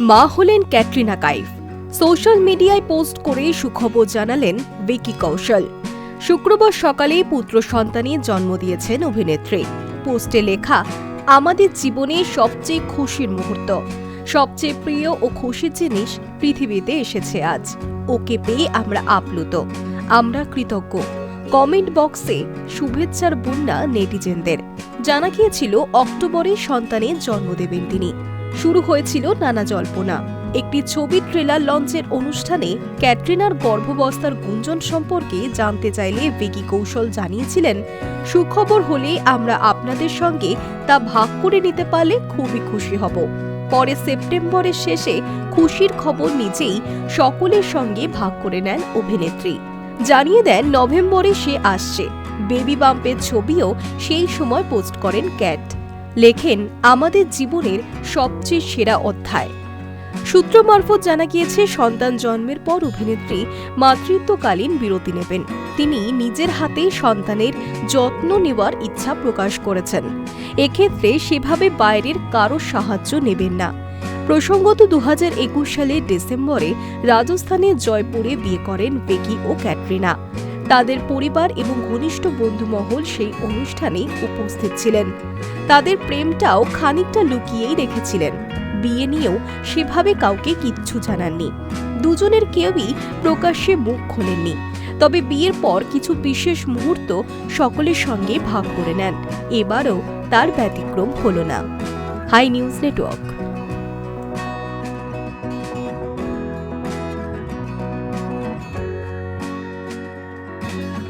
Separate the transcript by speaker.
Speaker 1: মা হলেন ক্যাটরিনা কাইফ। সোশ্যাল মিডিয়ায় পোস্ট করে সুখবর জানালেন ভিকি কৌশল। শুক্রবার সকালে পুত্র সন্তানের জন্ম দিয়েছেন অভিনেত্রী। পোস্টে লেখা, আমাদের জীবনে সবচেয়ে খুশির মুহূর্ত। সবচেয়ে প্রিয় ও খুশির জিনিস পৃথিবীতে এসেছে আজ। ওকে পেয়ে আমরা আপ্লুত। আমরা কৃতজ্ঞ। কমেন্ট বক্সে শুভেচ্ছার বন্যা নেটিজেনদের। জানা গিয়েছিল, অক্টোবরে সন্তানের জন্ম দেবেন তিনি। শুরু হয়েছিল নানা জল্পনা। একটি ছবি ট্রেলার লঞ্চের অনুষ্ঠানে ক্যাটরিনার গর্ভাবস্থার গুঞ্জন সম্পর্কে জানতে চাইলে ভিকি কৌশল জানিয়েছিলেন, সুখবর হলে আমরা আপনাদের সঙ্গে তা ভাগ করে নিতে পারলে খুবই খুশি হব। পরে সেপ্টেম্বরের শেষে খুশির খবর নিজেই সকলের সঙ্গে ভাগ করে নেন অভিনেত্রী। জানিয়ে দেন, নভেম্বরে সে আসছে। বেবি বাম্পের ছবিও সেই সময় পোস্ট করেন ক্যাট। লেখেন আমাদের জীবনের সবচেয়ে সেরা অধ্যায়। সূত্র মারফত জানা গিয়েছে, সন্তান জন্মের পর অভিনেত্রী মাতৃত্বকালীন বিরতি নেবেন। তিনি নিজের হাতে সন্তানের যত্ন নেওয়ার ইচ্ছা প্রকাশ করেছেন। এক্ষেত্রে সেভাবে বাইরের কারও সাহায্য নেবেন না। প্রসঙ্গত দু হাজার একুশ সালের ডিসেম্বরে রাজস্থানের জয়পুরে বিয়ে করেন বেকি ও ক্যাটরিনা। তাদের পরিবার এবং ঘনিষ্ঠ বন্ধুমহল সেই অনুষ্ঠানে উপস্থিত ছিলেন। তাদের প্রেমটাও খানিকটা লুকিয়েই রেখেছিলেন। বিয়ে নিয়েও সেভাবে কাউকে কিচ্ছু জানাননি। দুজনের কেউই প্রকাশ্যে মুখ খোলেননি। তবে বিয়ের পর কিছু বিশেষ মুহূর্ত সকলের সঙ্গে ভাগ করে নেন। এবারও তার ব্যতিক্রম হলো না। High news network.